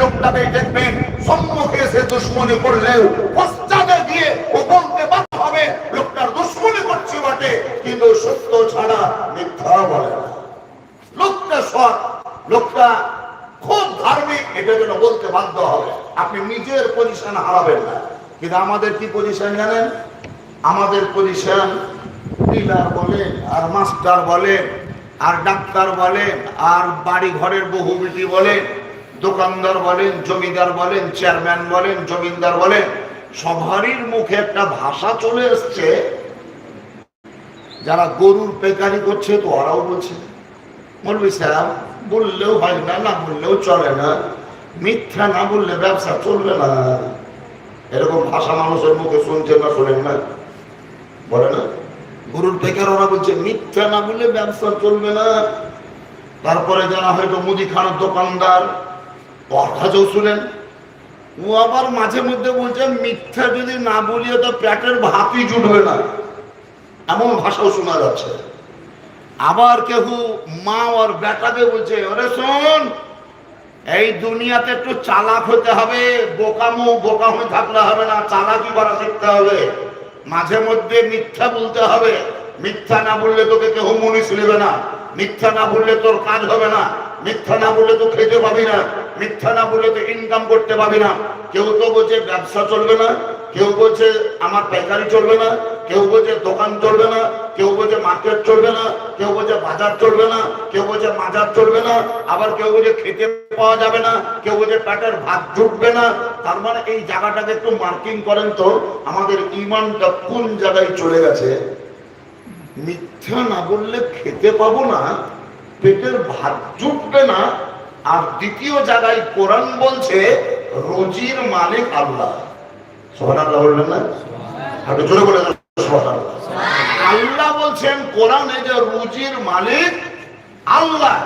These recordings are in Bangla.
লোকটাকে দেখবেন সম্মুখে এসে দুশ্মনী করলেও পশ্চাতে দিয়ে ও বলতে হবে, লোকটার দুশ্মনী করছে বটে, কিন্তু সত্য ছাড়া মিথ্যা বলে লোকটা সৎ, লোকটা খুব ধার্মিক, এটা যেন বলতে বাধ্য হবে। আপনি নিজের পজিশন হারাবেন না। কিন্তু আমাদের কি পজিশন জানেন? আমাদের পজিশন ডিলার বলেন, আর মাস্টার বলেন, আর ডাক্তার বলেন, আর বাড়ি ঘরের বহুবিটি বলেন দোকানদার বলেন, জমিদার বলেন, চেয়ারম্যান বলেন, জমিদার বলেন সবারই মুখে একটা ভাষা চলে এসছে। যারা গরুর পেকারি করছে তো ওরাও বলছে বলবি স্যার বললেও হয় না না বললেও চলে না। মিথ্যা না বললে ব্যবসা চলবে না। এরকম ভাষা মানুষের মুখে শুনছেন না, শোনেন না। বলে না, গরুর পেকার ওরা বলছে, মিথ্যা না বললে ব্যবসা চলবে না। তারপরে যারা হয়তো মুদিখানার দোকানদার কাছেও শুনেন। ও আবার মাঝে মধ্যে বলছে, মিথ্যা যদি না বলিয়ে তো প্যাটের ভাতই জুটবে না। এমন ভাষাও শোনা যাচ্ছে। আবার কেউ মা আর বেটাকে বলছে, ওরে শোন, এই দুনিয়াতে একটু চালাক হতে হবে, বোকামো বোকা হয়ে থাকলে হবে না, চালাকি করা শিখতে হবে। মাঝে মধ্যে মিথ্যা বলতে হবে। মিথ্যা না বললে তোকে কেউ মনীষ নেবে না। মিথ্যা না বললে তোর কাজ হবে না। মিথ্যা না বললে তো খেতে পাবি না। মিথ্যা না বললে তো ইনকাম করতে পাবি না। কেউ তো বলছে ব্যবসা চলবে না, কেউ বলছে আমার পাইকারি চলবে না, কেউ বলছে দোকান চলবে না, কেউ বলছে মার্কেট চলবে না, কেউ বলছে বাজার চলবে না, কেউ বলছে মাজার চলবে না, আবার কেউ বলছে খেতে পাওয়া যাবে না, কেউ বলছে পেটের ভাত জুটবে না। তার মানে এই জায়গাটাকে একটু মার্কিং করেন তো, আমাদের ইমানটা কোন জায়গায় চলে গেছে? মিথ্যা না বললে খেতে পাবো না, পেটের ভাত জুটবে না আর দ্বিতীয় জায়গায় কোরআন বলছে রোজির মালিক আল্লাহ। সোহান আল্লাহ বললেন না? একটু জোরে বলে দেন, আল্লাহ বলছেন কোরআনে যে রুজির মালিক আল্লাহ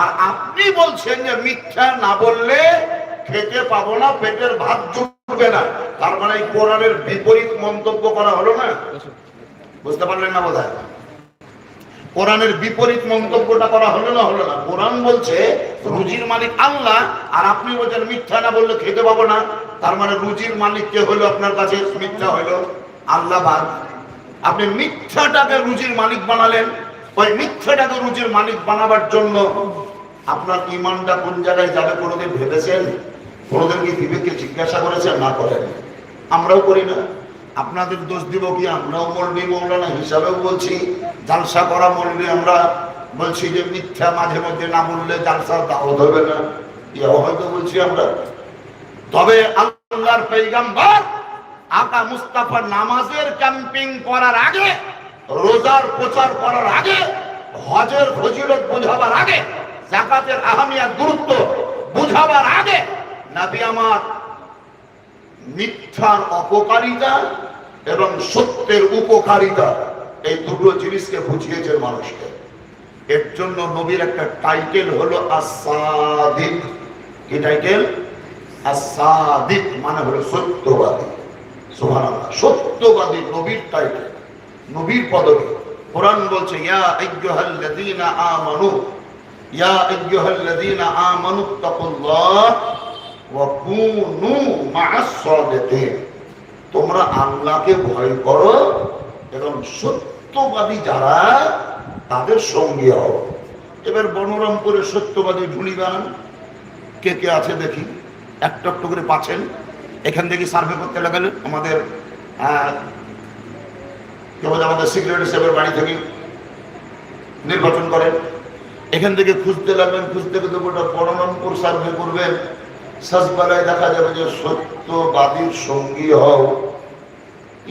আর আপনি বলছেন যে মিথ্যা না বললে খেতে পাবো না পেটের ভাত জুটবে না। তার মানে এই কোরআনের বিপরীত মন্তব্য করা হলো না? বুঝতে পারলেন না বোধ কোরআনের বিপরীত মন্তব্যটা করা হলো না হলো না? কোরআন বলছে, রুজির মালিক আল্লাহ, আর আপনি বলছেন মিথ্যা না বললে খেতে পাবো না। তার মানে রুজির মালিক কে হলো আপনার কাছে? মিথ্যা হলো। আল্লাহ বাদ। আপনি মিথ্যাটাকে রুজির মালিক বানালেন। ওই মিথ্যাটাকে রুজির মালিক বানাবার জন্য আপনার ইমানটা কোন জায়গায় যাবে কোনোদিন ভেবেছেন? কোনোদিন কি বিবেককে জিজ্ঞাসা করেছেন? না করেন। আমরাও করি না। আপনাদের দোষ দিব কি? আমরাও মলবি মৌলানা হিসাবেও বলছি। জালসা করা মলবি আমরা। বলছি যে মিথ্যা মাঝে মধ্যে না বললে জালসা দাওয়াত হবে না। এও হয়তো বলছি আমরা। তবে আল্লাহর পেইগাম্বার আকা মুস্তাফা নামাজের ক্যাম্পিং করার আগে, রোজার প্রচার করার আগে, হজের ফজিলত বোঝাবার আগে, জাকাতের আহমিয়াত গুরুত্ব বোঝাবার আগে, নবী আমার মিথ্যার অপকারিতা এবং সত্যের উপকারিতা এই দুটো জিনিসকে বুঝিয়েছেন মানুষকে। এর জন্য নবীর একটা টাইটেল হলো আসাদিক। কি টাইটেল? আসাদিক মানে হলো সত্যবাদী। সুবহানাল্লাহ, সত্যবাদী নবীর টাইটেল, নবীর পদবী। কোরআন বলছে, ইয়া আইয়ুহাল্লাযীনা আমানু, ইয়া আইয়ুহাল্লাযীনা আমানু, তাকুল্লাহ, ওয়া কুনু মা'আস সাদিকিন তোমরা আল্লাহকে ভয় করো এবং সত্যবাদী যারা, তাদের সঙ্গী হও। এবার বনরামপুরের সত্যবাদী ঢুলিগান কে কে আছে দেখি। একটা একটু করে পাচ্ছেন। এখান থেকে সার্ভে করতে লাগালেন আমাদের আমাদের সিক্রেটারি সাহেবের বাড়ি থেকে নির্বাচন করেন। এখান থেকে খুঁজতে লাগবেন খুঁজতে খুঁজতে গোটা বড়নমপুর সার্ভে করবেন। শেষবেলায় দেখা যাবে যে সত্যবাদীর সঙ্গী হও।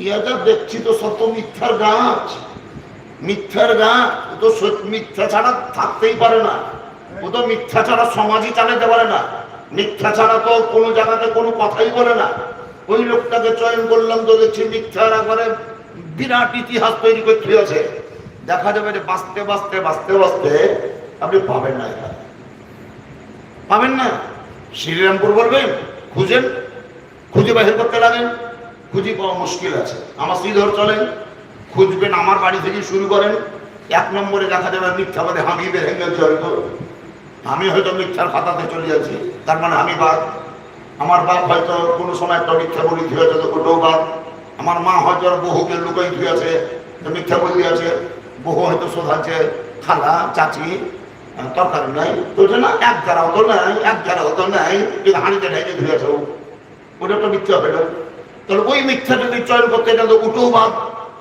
ইয়াটা দেখছি তো সত্য মিথ্যার গাছ। মিথ্যার গাছ। ও তো মিথ্যা ছাড়া থাকতেই পারে না। ও তো মিথ্যা ছাড়া সমাজই চালাতে পারে না। মিথ্যা ছাড়া তো কোনো জায়গাতে কোনো কথাই বলে না। ওই লোকটাকে চয়ন করলাম তো দেখছি মিথ্যার একবারে বিরাট ইতিহাস তৈরি করতে আছে দেখা যাবে যে বাঁচতে বাঁচতে বাঁচতে বাঁচতে আপনি পাবেন না পাবেন না? শ্রীরামপুর বলবেন, খুঁজেন, খুঁজে বাহির করতে লাগেন। খুঁজে পাওয়া মুশকিল আছে। আমার শ্রীধর চলেন, খুঁজবেন, আমার বাড়ি থেকে শুরু করেন। এক নম্বরে দেখা যাবে মিথ্যাবাদে হামিদের হেঙ্গেল চরিত আমি হয়তো মিথ্যার খাতাতে চলে যাচ্ছি, তার মানে আমি বাদ আমার বাপ হয়তো কোনো সময় একটা মিথ্যা বলি ধুয়েছে তো ওটাও বাদ আমার মা হয়তো বহুকে লুকাই ধুয়েছে মিথ্যা বলি আছে। বহু হয়তো শোধাচ্ছে, খালা, চাচি তরকারি নাই ওটা না, এক জারাও তো নাই, এক জারাও তো নাই কিন্তু হাঁড়িতে ঢেকে ধুয়েছে ওটা তো মিথ্যা হলো তাহলে ওই মিথ্যা যদি চয়ন করতে গেলে উঠেও বাদ।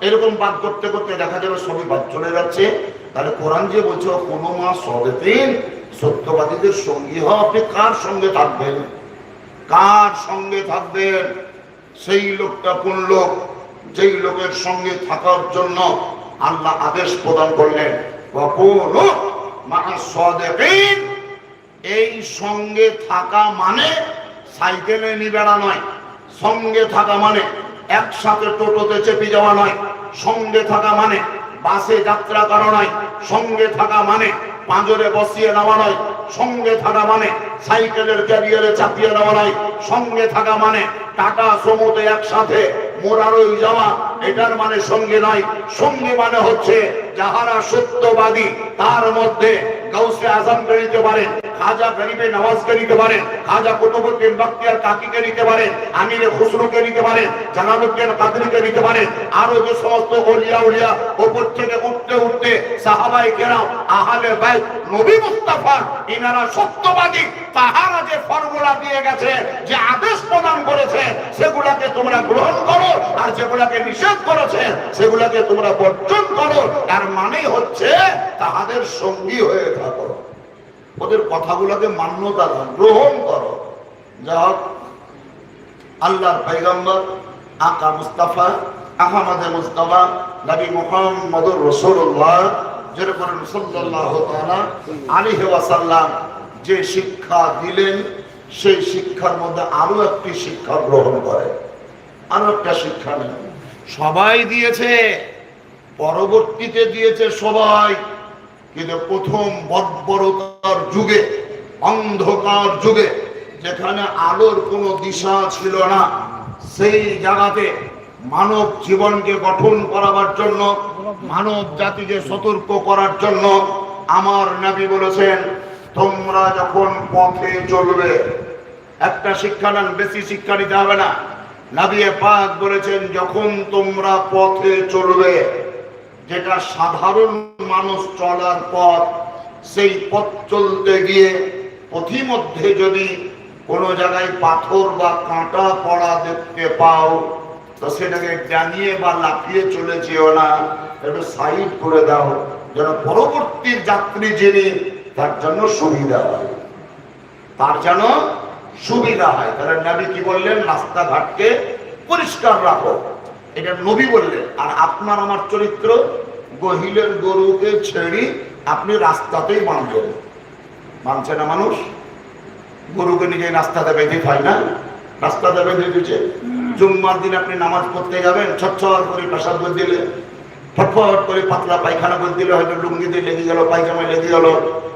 এরকম বাদ করতে করতে দেখা যাবে সবই বাদ চলে যাচ্ছে। তাহলে কোরআন যে বলছে, কোনো মা সদেতিন সত্যবাদীদের সঙ্গী হওয়া আপনি কার সঙ্গে থাকবেন? কার সঙ্গে থাকবেন? সেই লোকটা কোন লোক? যেই লোকের সঙ্গে থাকার জন্য আল্লাহ আদেশ প্রদান করলেন। কখনো এই সঙ্গে থাকা মানে সাইকেলে নিয়ে বেড়া নয়, সঙ্গে থাকা মানে একসাথে টোটোতে চেপে যাওয়া নয়, সঙ্গে থাকা মানে বাসে যাত্রা করা নয়, সঙ্গে থাকা মানে পাঁজরে বসিয়ে নেওয়া নয়, সঙ্গে থাকা মানে সাইকেলের ক্যারিয়ারে চাপিয়ে নেওয়া নয়, সঙ্গে থাকা মানে টাকা সমুদ্রে একসাথে মোরারই যাওয়া এটার মানে সঙ্গে নয় সঙ্গে মানে হচ্ছে যাহারা সত্যবাদী তার মধ্যে গাউসে আজমকে নিতে পারেন খাজা গরিবে নওয়াজকে নিতে পারেন খাজা কুতুবুদ্দিন বখতিয়ার কাকিকে নিতে পারেন আমিরে খুসরুকে নিতে পারেন জালালুদ্দিন কাদরিকে নিতে পারেন আরও যে সমস্ত ওলিয়া উলিয়া উপর থেকে উঠতে উঠতে সাহাবাই কেরাম, আহলে বাইত, নবী মুস্তাফা, ইনারা সত্যবাদী, তাহারা যে ফর্মুলা দিয়ে গেছে, যে আদেশ প্রদান করেছে, সেগুলাকে তোমরা গ্রহণ করো, আর যেগুলাকে নিষেধ করেছে, সেগুলাকে তোমরা বর্জন তার মানে হচ্ছে তাহাদের সঙ্গী হয়ে থাকো। ওদের কথাগুলোকে মান্যতা দাও, গ্রহণ করো। যা আল্লাহর পৈগম্বর আকা মুস্তাফা, আহমদ মুস্তাফা, নবী মুহাম্মদুর রাসূলুল্লাহ, যেরকম তাআলা আলাইহি ওয়াসাল্লাম যে শিক্ষা দিলেন, সেই শিক্ষার মধ্যে আরও একটি শিক্ষা গ্রহণ করে। আরও একটা শিক্ষা নেই সবাই দিয়েছে। পরবর্তীতে দিয়েছে সবাই, কিন্তু প্রথম বর্বরতার যুগে, অন্ধকার যুগে, যেখানে আলোর কোনো দিশা ছিল না, সেই জায়গাতে মানব জীবনকে গঠন করাবার জন্য, মানব জাতিকে সতর্ক করার জন্য আমার নাবি বলেছেন, তোমরা যখন পথে চলবে, একটা শিক্ষা নেন, বেশি শিক্ষা নিতে হবে না। নাবিয়ে পাক বলেছেন, যখন তোমরা পথে চলবে যেটা সাধারণ মানুষ চলার পথ, সেই পথ চলতে গিয়ে পথিমধ্যে যদি কোনো জায়গায় পাথর বা কাঁটা পড়া দেখতে পাও, তো সেটাকে জানিয়ে বা লাফিয়ে চলে যেও না, একটু সাইড করে দাও, যেন পরবর্তী যাত্রী যিনি, তার জন্য সুবিধা হয়। তার যেন সুবিধা হয়। তাহলে নবী কি বললেন? রাস্তাঘাটকে পরিষ্কার রাখো। এটা নবী বললেন, আর আপনার আমার চরিত্র গহিলের গরুকে ছেড়ে আপনি রাস্তাতেই বাঁধবেন মানছে না মানুষ? গরুকে নিজে রাস্তাতে বেঁধে হয় না? রাস্তাতে বেঁধে দিচ্ছে জুম্মার দিন আপনি নামাজ পড়তে যাবেন ছচ্ছর করে প্রসাদ দিলেন দিলে ফটফট করে পাতলা পায়খানা করে দিলে হয়তো লুঙ্গিতে লেগে গেল পায়জামায় লেগে গেল।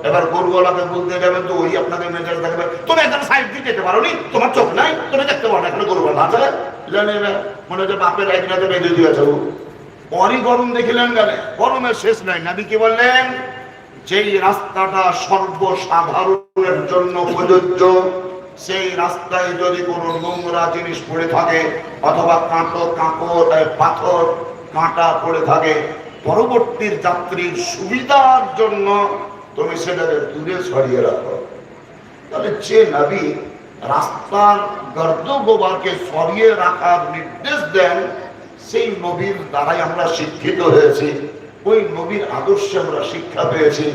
এবার গরুওয়ালাকে বলতে যাবেন তো ওই আপনাকে মেজাজ দেখবে, তুমি একদম সাইড দিয়ে যেতে পারো নি তোমার চোখ নাই, তুমি দেখতে পারো না, এখানে গরুওয়ালা আছে। জানে মনে হচ্ছে বাপের একনাতে বেঁধে দিয়েছে অরি গরম দেখিলেন গেলে গরমের শেষ নাই। নাবি কি বললেন, যেই রাস্তাটা সর্বসাধারণের জন্য প্রযোজ্য, সেই রাস্তায় যদি কোনো নোংরা জিনিস পড়ে থাকে, অথবা কাঁটো, কাঁকড়, পাথর কাঁটা পড়ে থাকে। পরবর্তীর যাত্রীর সুবিধার জন্য তুমি সেটাকে দূরে সরিয়ে রাখো। তাহলে যে নবী রাস্তার গর্দ গোবরকে সরিয়ে রাখার নির্দেশ দেন, সেই নবীর দ্বারাই আমরা শিক্ষিত হয়েছি। ওই নবীর আদর্শে আমরা শিক্ষা পেয়েছি।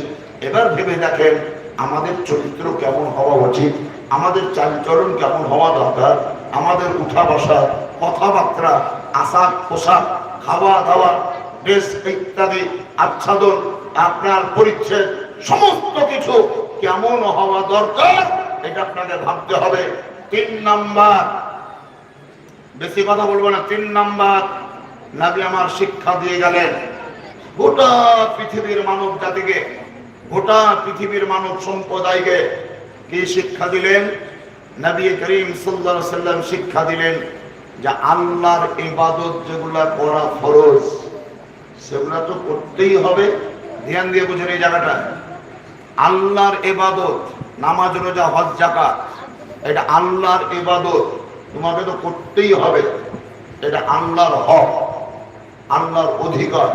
এবার ভেবে দেখেন, আমাদের চরিত্র কেমন হওয়া উচিত? আমাদের চালচরণ কেমন হওয়া দরকার? আমাদের উঠা বসা কথাবার্তা আশাক পোশাক খাওয়া দাওয়া ড্রেস ইত্যাদি আচ্ছাদন, আপনার পরিচ্ছেদ, সমস্ত কিছু কেমন হওয়া দরকার, এটা আপনাকে ভাবতে হবে। তিন নাম্বার, বেশি কথা বলব না, তিন নাম্বার, নাবি আমার শিক্ষা দিয়ে গেলেন। গোটা পৃথিবীর মানব জাতিকে, গোটা পৃথিবীর মানব সম্প্রদায়কে কি শিক্ষা দিলেন? নবী করিম আলাইহি সাল্লাম শিক্ষা দিলেন। যে আল্লাহর ইবাদত যেগুলা করা ফরজ, সেগুলা তো করতেই হবে। ধ্যান দিয়ে বুঝেন এই জায়গাটা। আল্লাহর এবাদত নামাজ, রোজা, হজ জাকাত এটা আল্লাহর ইবাদত, তোমাকে তো করতেই হবে। এটা আল্লাহর হক, আল্লাহর অধিকার,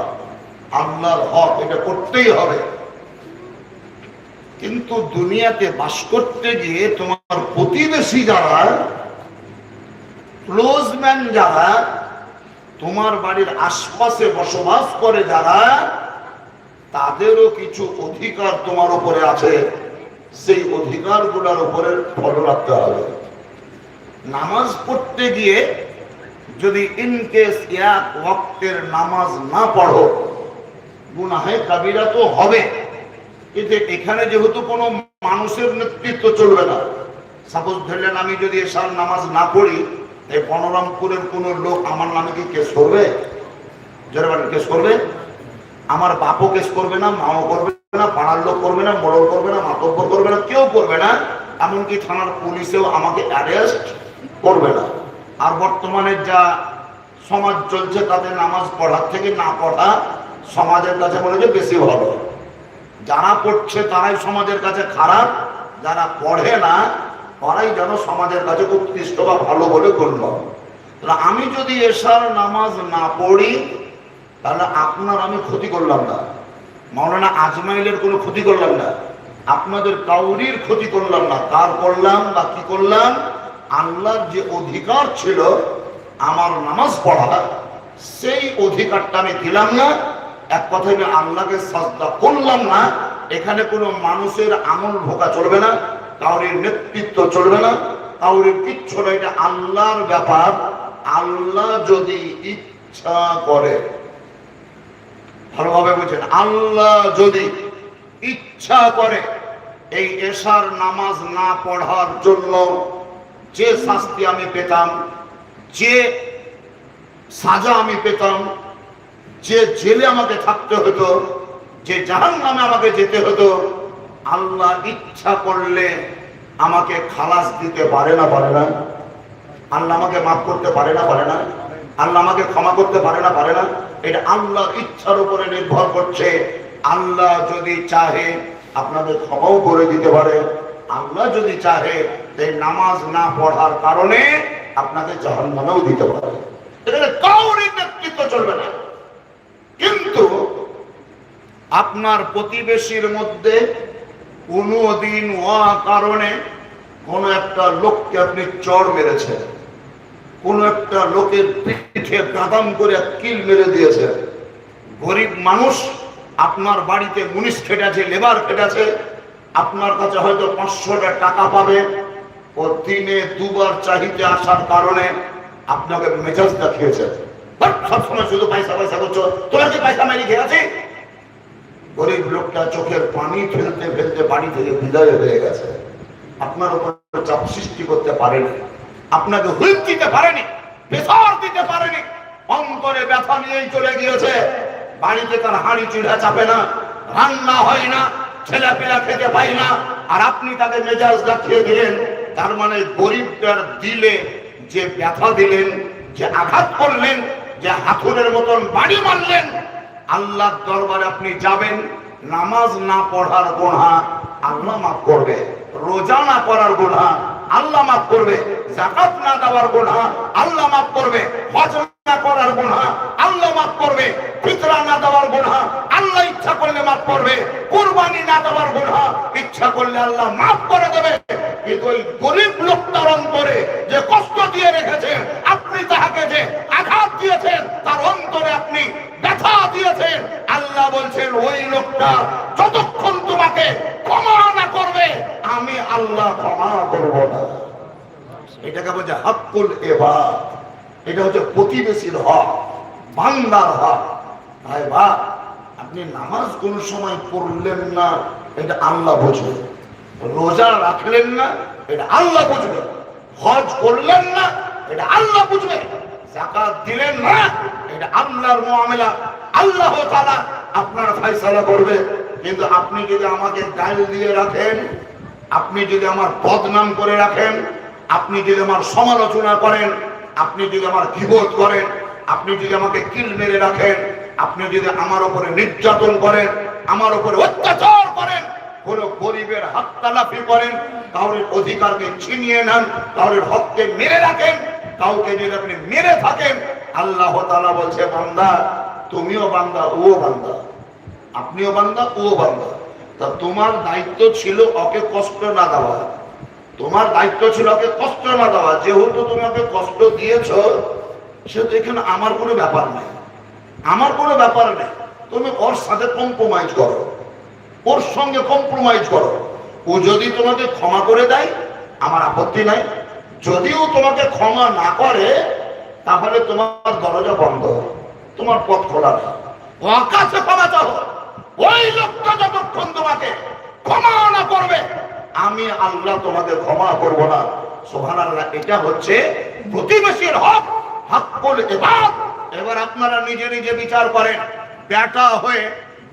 আল্লাহর হক, এটা করতেই হবে। কিন্তু দুনিয়াতে বাস করতে গিয়ে তোমার প্রতিবেশী যারা ক্লোজম্যান যারা, তোমার বাড়ির আশপাশে বসবাস করে যারা, তাদেরও কিছু অধিকার তোমার উপরে আছে। সেই অধিকারগুলোর উপরে ফলো রাখতে হবে। নামাজ পড়তে গিয়ে যদি ইনকেস এক ওয়াক্তের নামাজ না পড়ো, গুনাহে কাবিরা তো হবে। কিন্তু এখানে যেহেতু কোনো মানুষের নেতৃত্ব চলবে না সাপোজ ধরলেন আমি যদি এসার নামাজ না পড়ি এই বনরামপুরের কোন লোক আমার নামে কি কেস করবে? যারা কেস করবে? আমার বাপও কেস করবে না, মাও করবে না, পাড়ার লোক করবে না, বড় করবে না মাতব্য করবে না, কেউ করবে না, এমনকি থানার পুলিশেও আমাকে অ্যারেস্ট করবে না। আর বর্তমানে যা সমাজ চলছে তাদের নামাজ পড়ার থেকে না পড়া সমাজের কাছে হচ্ছে বেশি ভালো। যারা পড়ছে, তারাই সমাজের কাছে খারাপ, যারা পড়ে না তারাই যেন সমাজের কাছে উৎকৃষ্ট বা ভালো বলে গণ্য। তাহলে আমি যদি এসার নামাজ না পড়ি, তাহলে আপনার আমি ক্ষতি করলাম না। মাওলানা আজমাইলের কোনো ক্ষতি করলাম না। আপনাদের কাউরির ক্ষতি করলাম না। কার করলাম বা কি করলাম? আল্লাহর যে অধিকার ছিল, আমার নামাজ পড়া, সেই অধিকারটা আমি দিলাম না। এক কথায় আমি আল্লাহকে সাজদা করলাম না। এখানে কোনো মানুষের আমল ভোকা চলবে না। কাউরির নেতৃত্ব চলবে না কাউরির কিচ্ছু না এটা আল্লাহর ব্যাপার। আল্লাহ যদি ইচ্ছা করে, ভালোভাবে বুঝেন, আল্লাহ যদি ইচ্ছা করে এই এশার নামাজ না পড়ার জন্য যে শাস্তি আমি পেতাম, যে সাজা আমি পেতাম, যে জেলে আমাকে থাকতে হতো, যে জাহান নামে আমাকে যেতে হতো আল্লাহ ইচ্ছা করলে আমাকে খালাস দিতে পারে না পারে না। আল্লাহ আমাকে মাফ করতে পারে না পারে না। আল্লাহ আমাকে ক্ষমা করতে পারে না পারে না। এটা আল্লাহর ইচ্ছার উপরে নির্ভর করছে। আল্লাহ যদি চাহে আপনাদের ক্ষমাও করে দিতে পারে। আল্লাহ যদি চাহে এই নামাজ না পড়ার কারণে আপনাকে জাহান্নামেও দিতে পারে। এখানে কাউরির নেতৃত্ব চলবে না। কিন্তু আপনার প্রতিবেশীর মধ্যে কোনো দিন কারণে কোন একটা লোককে আপনি চড় মেরেছেন। কোন একটা লোকের পিঠে কাদাম করে কিল মেরে দিয়েছে গরিব মানুষ, আপনার বাড়িতে মুনিশ খেটেছে, লেবার খেটেছে, আপনার কাছে হয়তো পাঁচশোটা টাকা পাবে। ও দিনে দুবার চাহিতে আসার কারণে আপনাকে মেজাজ দেখিয়েছে সবসময় শুধু পয়সা পয়সা করছ। তোমার কি পয়সা মারি খেয়েছে গরিব লোকটা চোখের পানি ফেলতে ফেলতে বাড়ি থেকে বিদায় হয়ে গেছে। আপনার উপর চাপ সৃষ্টি করতে পারেনি। আপনাকে হুইপ দিতে পারেনি প্রেসার দিতে পারেনি। অন্তরে ব্যথা নিয়েই চলে গিয়েছে। বাড়িতে তার হাঁড়ি চুড়া চাপে না, রান্না হয় না ছেলে পেলা খেতে পাই না। আর আপনি তাকে মেজাজ দেখিয়ে দিলেন, তার মানে গরিবটার দিলে যে ব্যথা দিলেন, যে আঘাত করলেন, যে হাতুরের মতন বাড়ি মারলেন আল্লাহর দরবারে আপনি যাবেন, নামাজ না পড়ার গোনা আল্লাহ মাফ করবে। রোজা না করার গোনা আল্লাহ মাফ করবে। জাকাত না দেওয়ার গোনা আল্লাহ মাফ করবে। না করার গোনা আল্লাহ মাফ করবে। ফিতরা না দেওয়ার গোনা আল্লাহ ইচ্ছা করলে মাফ করবে। কুরবানি না দেওয়ার গোনা ইচ্ছা করলে আল্লাহ মাফ করে দেবে। কিন্তু ওই গরিব লোকটার অন্তরে যে কষ্ট দিয়ে রেখেছেন, আপনি তাহাকে যে আঘাত দিয়েছেন, তার অন্তরে আপনি দিয়েছেন। আল্লাহ বলছেন, ওই লোকটা যতক্ষণ তোমাকে ক্ষমা না করবে, আমি আল্লাহ ক্ষমা করব না। এটাকে বলছে হকুল এবার এটা হচ্ছে প্রতিবেশীর হক, বান্দার হক। ভাই, বা, আপনি নামাজ কোন সময় পড়লেন না, এটা আল্লাহ বুঝবে। রোজা রাখলেন না, এটা আল্লাহ বুঝবে। হজ করলেন না, এটা আল্লাহ বুঝবে। জাকাত দিলেন না এটা আল্লাহর মুআমিলা। আল্লাহ তাআলা আপনার ফয়সালা করবে। কিন্তু আপনি যদি আমাকে গাল দিয়ে রাখেন, আপনি যদি আমার বদনাম করে রাখেন, আপনি যদি আমার সমালোচনা করেন, আপনি যদি আমার বিবোধ করেন, আপনি যদি আমাকে কিল মেরে রাখেন, আপনি যদি আমার উপরে নির্যাতন করেন, আমার উপরে অত্যাচার করেন, কোন গরিবের হাত তালাফি করেন কাউরের অধিকারকে ছিনিয়ে নেন কাউরের হককে মেরে রাখেন কাউকে যদি আপনি মেরে থাকেন, আল্লাহ তাআলা বলছে, বান্দা, তুমিও বান্দা ও বান্দা। আপনিও বান্দা ও বান্দা। তা তোমার দায়িত্ব ছিল ওকে কষ্ট না দেওয়া। তোমার দায়িত্ব ছিল ওকে কষ্ট না দেওয়া। যেহেতু তুমি ওকে কষ্ট দিয়েছ, সে সেহেতু এখানে আমার কোনো ব্যাপার নেই। আমার কোনো ব্যাপার নেই। তুমি ওর সাথে কম্প্রোমাইজ করো। ওর সঙ্গে কম্প্রোমাইজ করো। ও যদি তোমাকে ক্ষমা করে দেয়, আমার আপত্তি নাই। যদিও তোমাকে ক্ষমা না করে, তাহলে তোমার দরজা বন্ধ, তোমার পথ খোলা ও আকাশে ক্ষমা চাও। ওই লোকটা যতক্ষণ তোমাকে ক্ষমা না করবে, আমি আল্লাহ তোমাকে ক্ষমা করব না। সোহান আল্লাহ এটা হচ্ছে প্রতিবেশীর হক, হাক্কুল ইবাদ। এবার আপনারা নিজে নিজে বিচার করেন বেটা হয়ে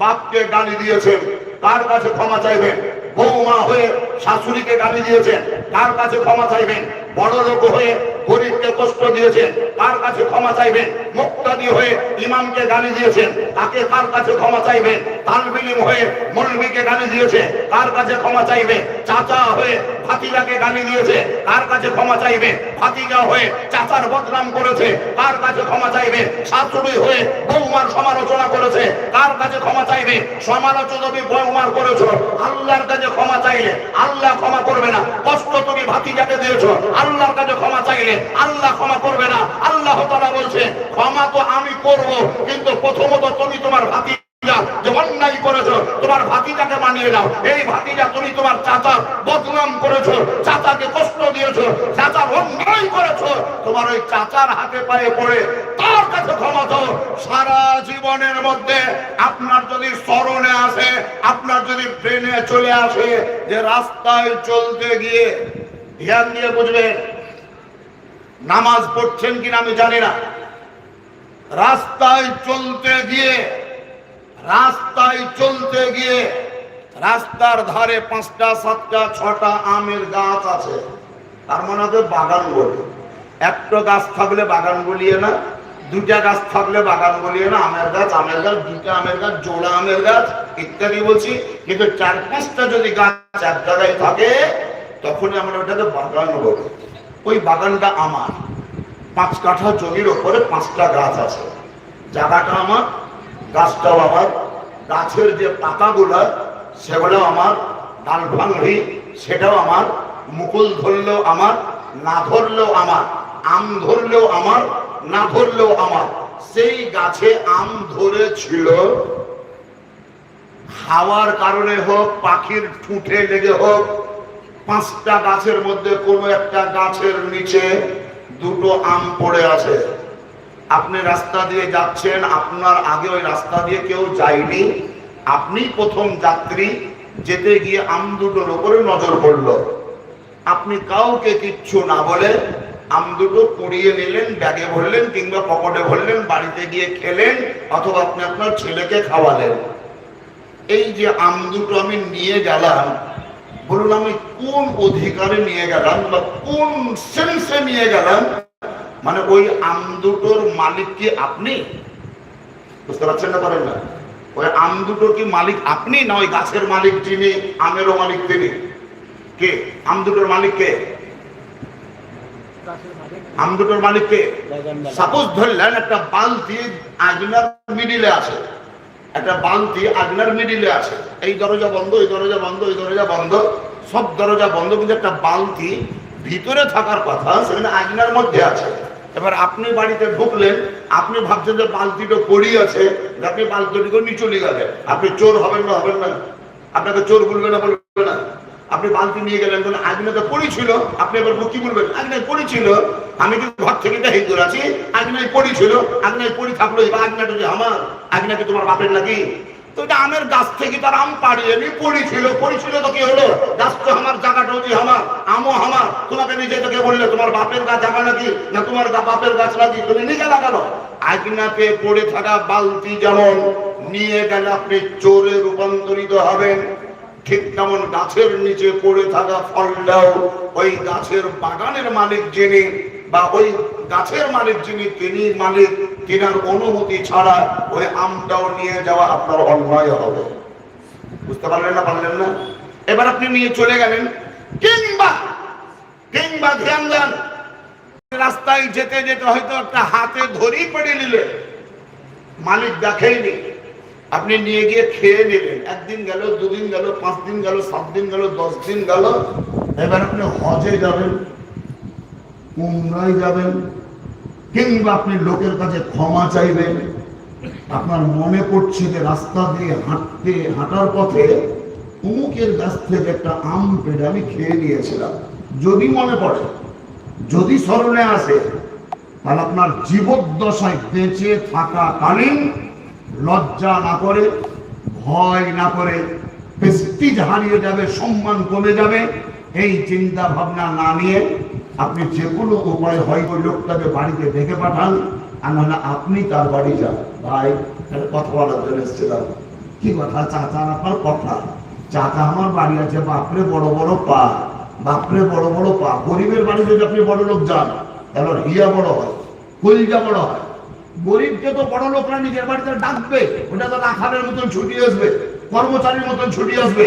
বাপকে গালি দিয়েছেন, কার কাছে ক্ষমা চাইবেন? বৌমা হয়ে শাশুড়িকে গালি দিয়েছেন, কার কাছে ক্ষমা চাইবেন? বড় লোক হয়ে গরিবকে কষ্ট দিয়েছেন কার কাছে ক্ষমা চাইবেন, মুক্তাদি হয়ে ইমামকে গালি দিয়েছেন, তাকে কার কাছে ক্ষমা চাইবেন, তালবিলিম হয়ে মৌলবীকে গালি দিয়েছে কার কাছে ক্ষমা চাইবে চাচা হয়ে ভাতিজাকে গালি দিয়েছে কার কাছে ক্ষমা চাইবে ভাতিজা হয়ে চাচার বদনাম করেছে কার কাছে ক্ষমা চাইবে শাশুড়ি হয়ে বৌমার সমালোচনা করেছে কার কাছে ক্ষমা চাইবে সমালোচনা তুমি বৌমার করেছ, আল্লাহর কাছে ক্ষমা চাইলে, আল্লাহ ক্ষমা করবে না, কষ্ট তুমি ভাতিজাকে দিয়েছ, আল্লাহর কাছে ক্ষমা চাইলে আল্লাহ ক্ষমা করবে না। আল্লাহ তাআলা বলছে, ক্ষমা তো আমি করব, কিন্তু প্রথমত তুমি তোমার ভাতি যে অন্যায় করেছ, তোমার ভাতিজাকে মানিয়ে নাও। এই ভাতিজা তুমি তোমার চাচার বদনাম করেছ, চাচাকে কষ্ট দিয়েছ চাচার অন্যায় করেছ। তোমার ওই চাচার হাতে পায়ে পড়ে তার কাছে ক্ষমা সারা জীবনের মধ্যে আপনার যদি স্মরণে আসে, আপনার যদি ব্রেনে চলে আসে, যে রাস্তায় চলতে গিয়ে ধ্যান দিয়ে বুঝবেন নামাজ পড়ছেন কিনা আমি জানি না। রাস্তায় চলতে গিয়ে, রাস্তায় চলতে গিয়ে রাস্তার ধারে পাঁচটা, সাতটা, ছটা আমের গাছ আছে। তার মানে ওকে বাগান বলে একটা গাছ থাকলে বাগান বলিয়ে না দুটা গাছ থাকলে বাগান বলিয়ে না, আমের গাছ আমের গাছ দুটা আমের গাছ, জোড়া আমের গাছ ইত্যাদি বলছি। কিন্তু চার পাঁচটা যদি গাছ এক জায়গায় থাকে, তখনই আমরা ওটাকে বাগান বলি। ওই বাগানটা আমার। পাঁচ কাঠা জমির ওপরে পাঁচটা গাছ আছে। জায়গাটা আমার গাছটাও আমার। গাছের যে পাতাগুলো সেগুলো আমার। ডাল ভাঙড়ি, সেটাও আমার। মুকুল ধরলেও আমার। না ধরলেও আমার। আম ধরলেও আমার। না ধরলেও আমার। সেই গাছে আম ধরেছিল। হাওয়ার কারণে হোক, পাখির ঠুঁটে লেগে হোক পাঁচটা গাছের মধ্যে কোনো একটা গাছের নিচে দুটো আম পড়ে আছে। আপনি রাস্তা দিয়ে যাচ্ছেন, আপনার আগে ওই রাস্তা দিয়ে কেউ যায়নি। আপনি প্রথম যাত্রী, যেতে গিয়ে আম দুটোর উপরে নজর পড়ল। আপনি কাউকে কিচ্ছু না বলে আম দুটো কুড়িয়ে নিলেন, ব্যাগে ভরলেন কিংবা পকেটে ভরলেন, বাড়িতে গিয়ে খেলেন অথবা আপনি আপনার ছেলেকে খাওয়ালেন। এই যে আম দুটো আমি নিয়ে গেলাম বলুন আমি কোন অধিকারে নিয়ে গেলাম বা কোন সেন্সে নিয়ে গেলাম? মানে ওই আম দুটোর মালিক কি আপনি? বুঝতে পারছেন না পারেন না। ওই আম দুটোর কি মালিক আপনি না ওই গাছের মালিক যিনি আমেরও মালিক তিনি? কে? আম দুটোর মালিক কে? আম দুটোর মালিক কে? সাপোজ ধরলেন একটা বালতি আজনার মিডিলে আছে। একটা বান্তি আজনার মিডিলে আছে। এই দরজা বন্ধ, এই দরজা বন্ধ, এই দরজা বন্ধ। সব দরজা বন্ধ, কিন্তু একটা বালতি ভিতরে থাকার কথা সেখানে আজনার মধ্যে আছে। এবার আপনি বাড়িতে ঢুকলেন, আপনি ভাবছেন যে বালতিটা পড়ি আছে আপনি বালতিটিকে নিয়ে চলে গেলেন আপনি চোর হবেন না হবেন না। আপনাকে চোর বলবে না বলবে না আপনি বালতি নিয়ে গেলেন কোনো আগ্নেয়তে পড়ি ছিল আপনি এবার কি বলবেন, আগ্নেয় পড়ি ছিল আমি কিন্তু ঘর থেকে দেখে আছি, আগ্নেয় পড়ি ছিল আগ্নেয় পড়ি থাকল, এবার আগ্নেয়টা যে আমার আগ্নেয় কি তোমার বাপের নাকি তো এটা আমের গাছ থেকে তার আম পাড়িয়ে নি পড়ি ছিল পড়ি ছিল তো কি হলো? গাছ তো আমার, জায়গাটা যে আমার, আমও আমার। তোমাকে নিজে তোকে বললে, তোমার বাপের গাছ জায়গা নাকি না তোমার বাপের গাছ নাকি তুমি নিজে লাগানো আগ্নাতে পড়ে থাকা বালতি যেমন, নিয়ে গেলে আপনি চোরে রূপান্তরিত হবেন। ঠিক তেমন গাছের নিচে পড়ে থাকা ফলটাও ওই গাছের বাগানের মালিক যিনি বা ওই গাছের মালিক যিনি, তিনি মালিক, তিনার অনুমতি ছাড়া ওই আমটাও নিয়ে যাওয়া আপনার অন্যায় হবে। বুঝতে পারলেন না পারলেন না? এবার আপনি নিয়ে চলে গেলেন। কিংবা কিংবা ধ্যান দেন। রাস্তায় যেতে যেতে হয়তো একটা হাতে ধরেই পড়ে নিলে। মালিক দেখেইনি। আপনি নিয়ে গিয়ে খেয়ে নিলেন। একদিন গেল, দুদিন গেল পাঁচ দিন গেল সাত দিন গেল দশ দিন গেল। এবার আপনি হজে যাবেন, উমরায় যাবেন, কিংবা আপনি লোকের কাছে ক্ষমা চাইবেন। আপনার মনে পড়ছে যে রাস্তা দিয়ে হাঁটতে, হাঁটার পথে অমুকের গাছ থেকে একটা আম পেড়ে আমি খেয়ে নিয়েছিলাম। যদি মনে পড়ে, যদি স্মরণে আসে, তাহলে আপনার জীবদ্দশায় বেঁচে থাকাকালীন লজ্জা না করে, ভয় না করে প্রেস্টিজ হারিয়ে যাবে, সম্মান কমে যাবে, এই চিন্তা ভাবনা না নিয়ে আপনি যে কোনো উপায় হয় ওই লোকটাকে বাড়িতে ডেকে পাঠান, আর নাহলে আপনি তার বাড়ি যান। ভাই কথা বলার জন্য এসেছিলাম। কি কথা? চাচার আপনার কথা। চাচা আমার বাড়ি আছে বাপরে বড় বড় পা। বাপরে বড় বড় পা। গরিবের বাড়িতে যদি আপনি বড় লোক যান, তাহলে হিয়া বড় হয়, কলজা বড় হয়। গরিবকে তো বড় লোকরা নিজের বাড়িতে ডাকবে, ওটা তো রাখালের মতন ছুটি আসবে, কর্মচারীর মতন ছুটি আসবে।